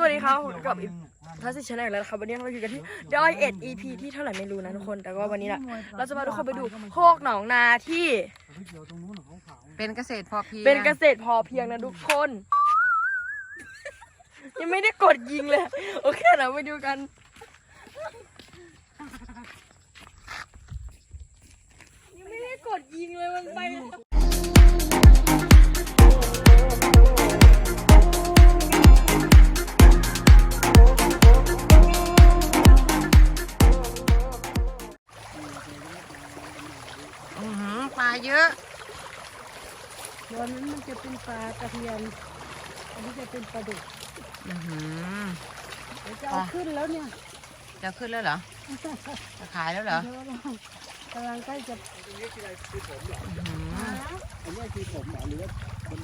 สวัสดีครับผมกับทัศน์ชนะอีกแล้วนะครับวันนี้เราอยู่กันที่ดอยเอ็ด EP ที่เท่าไหร่ไม่รู้นะทุกคน แต่ก็วันนี้แหละเราจะพาทุกคนไปดูโคกหนองนาที่เป็นเกษตรพอเพียง เป็นเกษตรพอเพียงนะทุกคน ยังไม่ได้กดยิงเลย โอเคเราไปดูกันยังไม่ได้กดยิงเลยมันไป อันนี้จะเป็นปลาดุกอือหือ เดี๋ยวจะเอาขึ้นแล้วเนี่ยจะขึ้นแล้วเหรอ จะขายแล้วเหรอเดี๋ยวเรากำลังใกล้จะอื้อหือหาอันนี้คือผมเหรอหรือว่า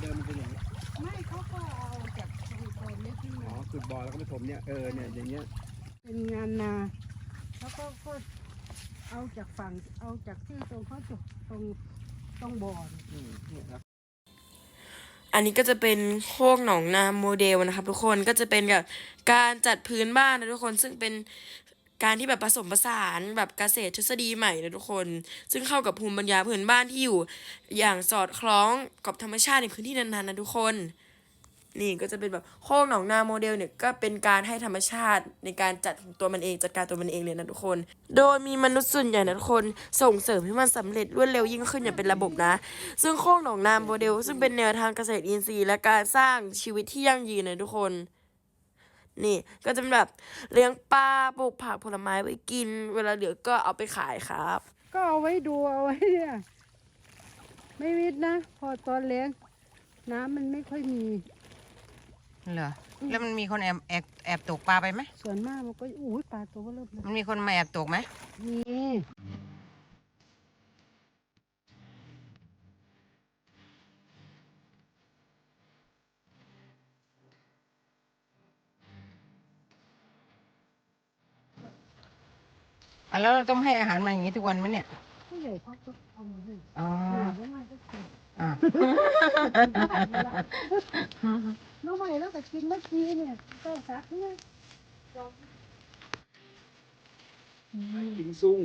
เดิมๆมันเป็นอย่างนี้ไม่เขาก็เอาจากสมุทรนี้ขึ้นอ๋อมาขุดบ่อแล้วก็ไปถมเนี่ยเออเนี่ยอย่างเงี้ยเป็นงานนาแล้วก็ก็เอาจากฝั่งเอาจากที่ตรงเขาจุดตรงตรงบ่อเนี่ยอืมเนี่ยครับ อันนี้ก็จะเป็นโคกหนองนาโมเดลนะครับ ทุกคนก็จะเป็นแบบการจัดพื้นบ้านนะทุกคนซึ่งเป็นการที่แบบผสมผสานแบบเกษตรทฤษฎีใหม่นะทุกคน ซึ่งเข้ากับภูมิปัญญาพื้นบ้านที่อยู่ อย่างสอดคล้องกับธรรมชาติในพื้นที่นั้นๆนะทุกคน นี่ก็จะเป็นแบบโคกหนองนาโมเดลเนี่ยก็เป็นการให้ธรรมชาติในการจัดตัวมันเองจัดการตัวมันเองเลยนะทุกคน โดยมีมนุษย์ส่วนใหญ่นะทุกคนส่งเสริมให้มันสำเร็จรวดเร็วยิ่งขึ้นอย่างเป็นระบบนะ ซึ่งโคกหนองนาโมเดล ซึ่งเป็นแนวทางเกษตรอินทรีย์และการสร้างชีวิตที่ยั่งยืนนะทุกคนนี่ก็จะเป็นแบบเลี้ยงปลาปลูกผักผลไม้ไว้กิน เวลาเหลือก็เอาไปขายครับ ก็เอาไว้ดูเอาไว้เนี่ยไม่วิดนะ พอตอนเลี้ยงน้ำมันไม่ค่อยมี เหรอแล้วมันมีคนแอบแอบแอบตกปลาไปไหมส่วนมากมันก็อุ้ยปลาตัวเบอเริ่มเลยมันมีคนมาแอบตกไหมมีอะแล้วเราต้องให้อาหารมันอย่างนี้ทุกวันไหมเนี่ยผู้ใหญ่เขาก็เอามาให้อ๋อเดี๋ยวมันก็กิ นอะน้องใหม่แล้วแต่กินเมื่อกี้เนี่ยก็สักเนี่ยกินซุ่ง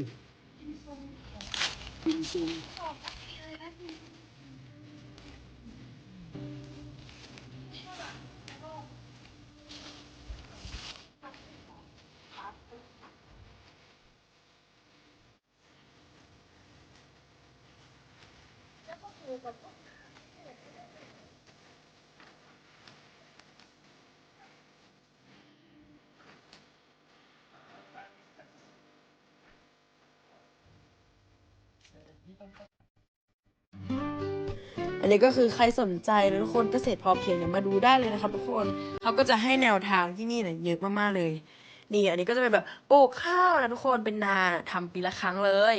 กินซุ่ง อันนี้ก็คือใครสนใจนะทุกคนเกษตรพอเพียงเนี่ยมาดูได้เลยนะครับทุกคนเขาก็จะให้แนวทางที่นี่เนี่ยเยอะมากๆเลย นี่อันนี้ก็จะเป็นแบบปลูกข้าวนะทุกคนเป็นนาทำปีละครั้งเลย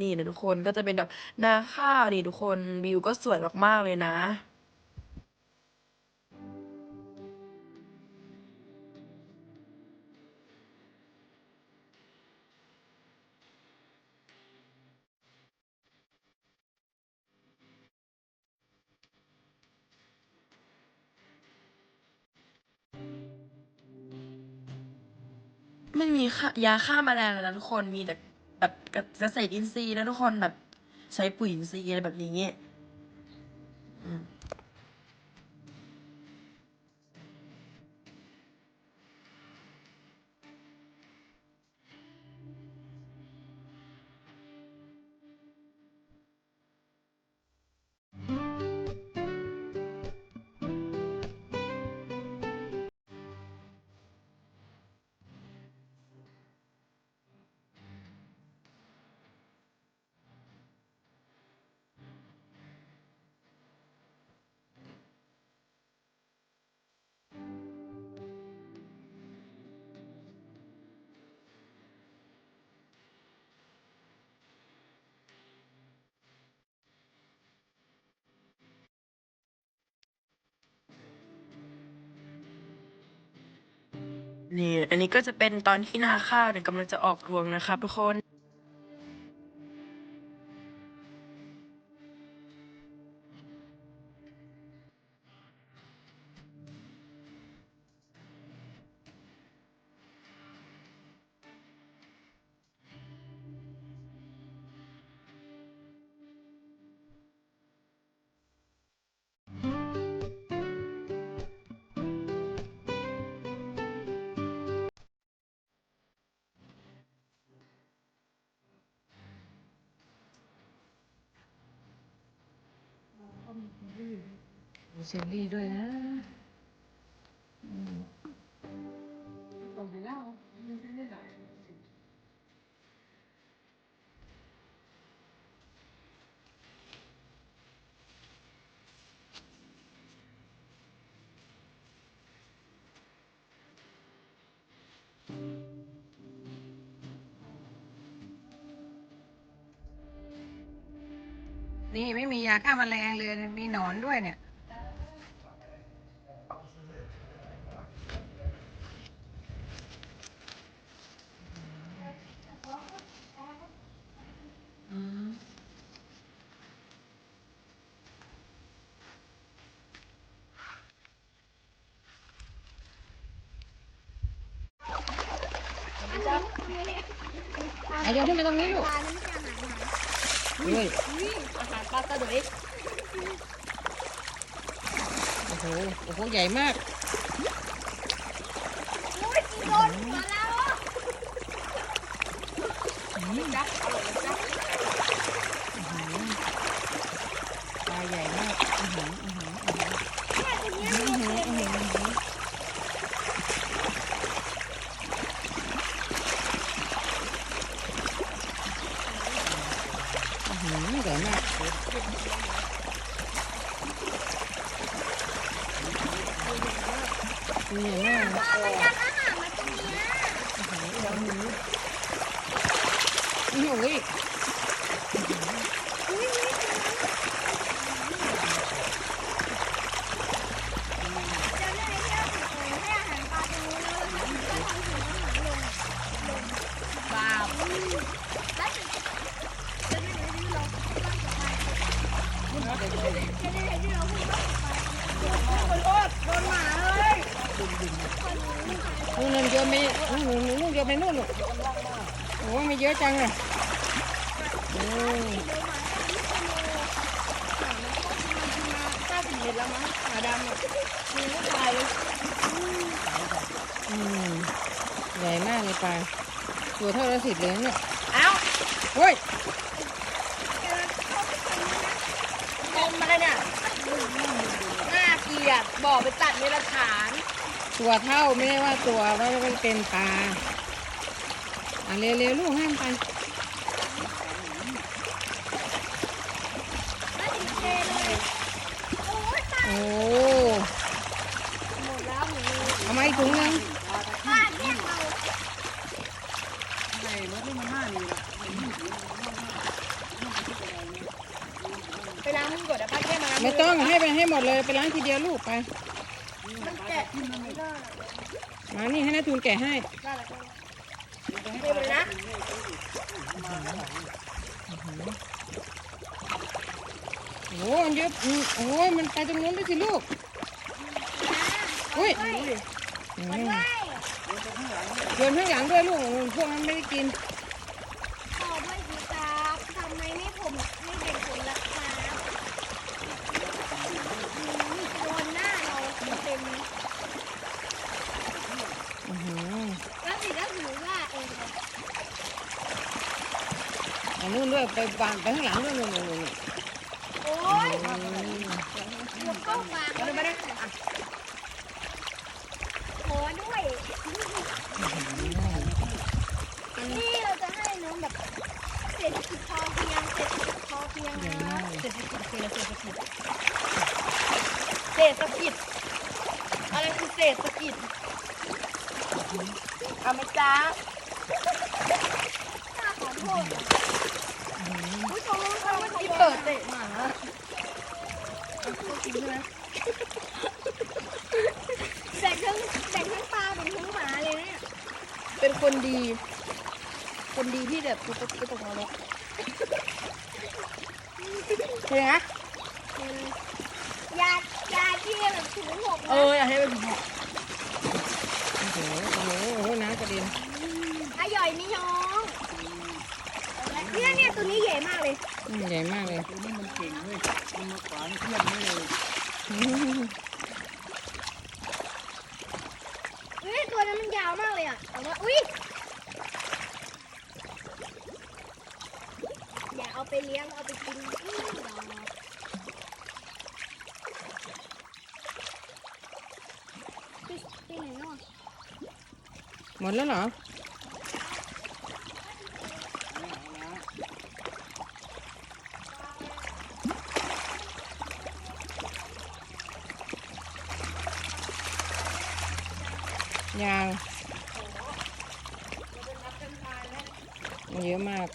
นี่นะทุกคนก็จะเป็นแบบนาข้าวนี่ทุกคนวิวก็สวยมากๆเลยนะ ไม่มีค่ายาฆ่าแมลงเลยนะทุกคนมีแต่แบบเกษตรอินทรีย์นะทุกคนแบบใช้ปุ๋ยอินทรีย์อะไรแบบนี้อืม นี่อันนี้ก็จะเป็นตอนที่นาข้าวเนี่ยกำลังจะออกรวงนะครับทุกคน เสียงดีด้วยนะ นี่ไม่มียาฆ่าแมลงเลยมีหนอนด้วยเนี่ยไอ้โยนขึ้นมาตรงนี้ลูก เฮ้ยอาหารปลากระโดดโอ้โหโอ้โหใหญ่มากอุ้ยโดนหัวแล้วปลาใหญ่มากอื้อหืออื้อหืออื้อหืออื้อหืออื้อหืออื้อหืออื้อหือใหญ่มาก ตัวใหญ่มากมันยัดอาหารมาตรงนี้นี่โอ้ย จะได้ให้เราถึงให้อาหารปลาตรงนู้นแล้วก็ทำถึงอาหารลงลงบาปแล้วถึงจะได้ให้เราตั้งต่อไปจะได้ให้เราพูดว่าไปโดนโดนหมาเลย นู่นนู่นโยนไปนู่นนู่นนู่นโยนไปนู่นลูกโอ้ยไม่เยอะจังเลยโอ้ยน่าจะเห็นแล้วมั้งหาดำอะมีลูกชายเลยอืมใหญ่มากเลยปลาตัวเท่าละสิบเลยเนี่ยเอ้าเฮ้ยคมมาเลยเนี่ยน่าเกลียดบอกไปตัดในหละฐาน ตัวเท่าไม่ได้ว่าตัวว่ามันเป็นปลาอะเร็วๆลูกห้ามไปไม่ถึงเทเลยโอ้โอ้หมดแล้วหนูเอามาอีกถุงนึงบ้านเนี่ยไอ้รถนี่มันห้านี่นะไปล้างมือก่อนนะป้าแค่มาไม่ต้องให้ไปให้หมดเลย ไปล้างทีเดียวลูกไป มันแกะไม่ได้ มานี่ให้นาทูนแกะให้ได้แล้วเทไปเลยนะโอ้มันเยอะอืมโอ้ยมันไปตรงนู้นด้วยสิลูก อุ้ยอืมไม่โยนข้างหลังด้วยลูกพวกนั้นไม่ได้กิน ขอด้วยสิครับทำไมไม่ผมไม่เป็นผลล่ะครับโดนหน้าเราเต็ม อื้อหือ แล้วสิแล้วถือว่าเออ อันนู้น ด้วยไปวางไปข้างหลังด้วยนู่นนู่นนู่นโอ้ยหัวเข้าปากเลยม่ได้ขอด้วยนี่เราจะให้น้องแบบเศรษฐกิจพอเพียงเศรษฐกิจพอเพียงนะเศรษฐกิจคือเศรษฐกิจเศรษฐกิจอะไรคือเศรษฐกิจเอาไหมจ๊ะขอโทษ ผู้ชมเขาที่เปิดเตะหมาแบ่งทั้งแบ่งทั้งปลาแบ่งทั้งหมาเลยเนี่ยเป็นคนดี คนดีที่แบบตุ๊กตุ๊กตุ๊กนรกเห็นไหมยายาที่แบบถึงหกเอออยากให้เป็นหกโอ้โหโอ้โหโอ้โหน้ำกระเด็นอร่อยนี่น้อง เนี่ยเนี่ยตัวนี้ใหญ่มากเลยใหญ่มากเลยตัวนี้มันเก่งเวยมันมาขวางเทียอนไม่เลยเฮ้ยตัวนั้นมันยาวมากเลยอะแต่ว่าอุ้ยอย่าเอาไปเลี้ยงเอาไปกินอืมไปไหนแล้ะหมดแล้วเหรอ ยังมันเยอะมาก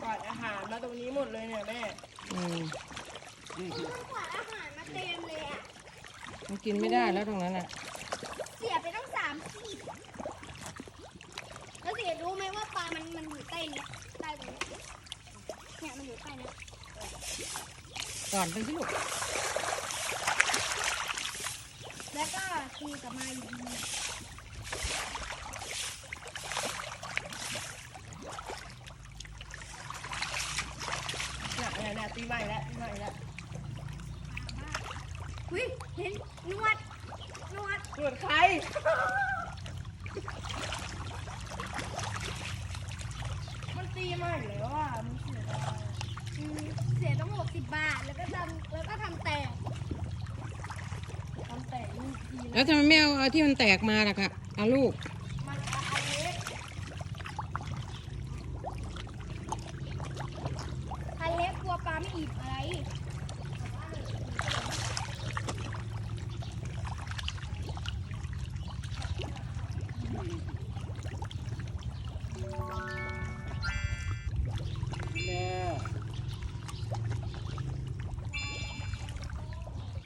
กวาดอาหารมาตรงนี้หมดเลยเนี่ยแม่อืมมันกวาดอาหารมาเต็มเลยอะ มันกินไม่ได้แล้วตรงนั้นอะ เสียไปตั้งสามขีดแล้วเสียรู้ไหมว่าปลา มั นมันอยู่ใต้นี้ใต้ตรงนี้เนี่ยมันอยู่ใต้นี้ก่อนไปที่ลูกแล้วก็ตีกลับมาอยู่ดีเนี่ยเนี่ยเนี่ยตีใหม่แล้วตีใหม่แล้วอุ้ยเห็นนวดนวดตรวจใคร มันตีใหม่แล้วอะมันเสียดายอืมเสียต้องหกสิบบาท แล้วก็ทำแล้วก็ทำแตกทำแต่ลูกทีแล้วทำไมไม่เอาเอาที่มันแตกมาล่ะครับเอาลูก